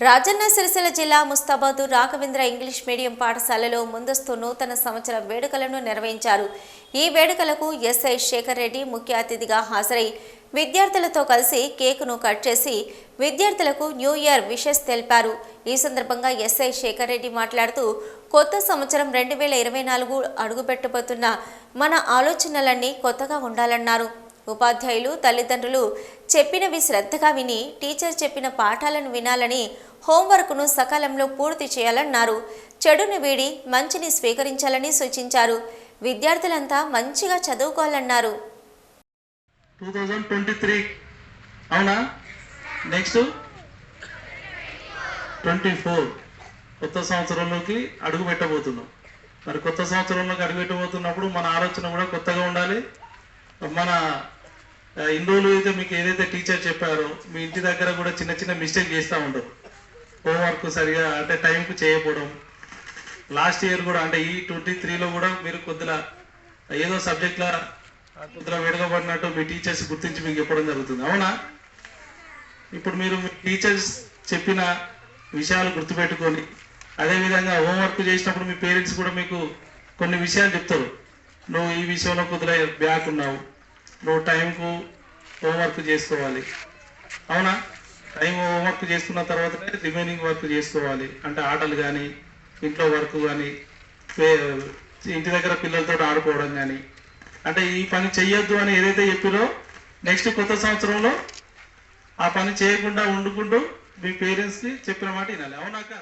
రాజన్న సిరిసిల్ల జిల్లా Mustabad Raghavendra English medium పాఠశాలలో ముందస్తు నూతన సంవత్సరం వేడుకలను నిర్వహించారు. ఈ వేడుకలకు ఎస్ఐ శేఖర్ రెడ్డి ముఖ్య అతిథిగా హాజరై విద్యార్థులతో కలిసి కేకును కట్ చేసి విద్యార్థులకు న్యూ ఇయర్ విషెస్ తెలిపారు. ఈ సందర్భంగా ఎస్ఐ శేఖర్ రెడ్డి మాట్లాడుతూ కొత్త సంవత్సరం రెండు వేల ఇరవై నాలుగు అడుగుపెట్టబోతున్న మన ఆలోచనలన్నీ కొత్తగా ఉండాలన్నారు. ఉపాధ్యాయులు తల్లిదండ్రులు చెప్పినవి శ్రద్ధగా విని టీచర్ చెప్పిన పాఠాలను వినాలని హోంవర్క్ను సకాలంలో పూర్తి చేయాలన్నారు. చెడుని వీడి మంచిని స్వీకరించాలని సూచించారు. విద్యార్థులంతా మంచిగా చదువుకోవాలన్నారు. టూ థౌజండ్ ట్వంటీ త్రీ అవునా? Next twenty four. కొత్త సంవత్సరంలోకి అడుగు పెట్టబోతున్నాం. మరి కొత్త సంవత్సరంలోకి అడుగు పెట్టబోతున్నప్పుడు మన ఆలోచన కూడా కొత్తగా ఉండాలి. మన ఇన్ని రోజులు అయితే మీకు ఏదైతే టీచర్ చెప్పారో మీ ఇంటి దగ్గర కూడా చిన్న చిన్న మిస్టేక్ చేస్తూ ఉంటారు. హోంవర్క్ సరిగా అంటే టైంకు చేయకపోవడం. లాస్ట్ ఇయర్ కూడా అంటే ఈ ట్వంటీ త్రీలో కూడా మీరు కొద్దిగా ఏదో సబ్జెక్ట్లో కొద్దిగా విడగబడినట్టు మీ టీచర్స్ గుర్తించి మీకు చెప్పడం జరుగుతుంది. అవునా? ఇప్పుడు మీరు మీ టీచర్స్ చెప్పిన విషయాలు గుర్తుపెట్టుకొని అదేవిధంగా హోంవర్క్ చేసినప్పుడు మీ పేరెంట్స్ కూడా మీకు కొన్ని విషయాలు చెప్తారు. నువ్వు ఈ విషయంలో కొద్దిగా బ్యాక్ ఉన్నావు. నువ్వు టైంకు హోంవర్క్ చేసుకోవాలి. అవునా? టైం హోంవర్క్ చేసుకున్న తర్వాతనే రిమైనింగ్ వర్క్ చేసుకోవాలి. అంటే ఆటలు కానీ ఇంట్లో వర్క్ కానీ ఇంటి దగ్గర పిల్లలతో ఆడుకోవడం కానీ అంటే ఈ పని చెయ్యొద్దు అని ఏదైతే చెప్పిరో నెక్స్ట్ కొత్త సంవత్సరంలో ఆ పని చేయకుండా వండుకుంటూ మీ పేరెంట్స్కి చెప్పిన మాట వినాలి. అవునా కాదు?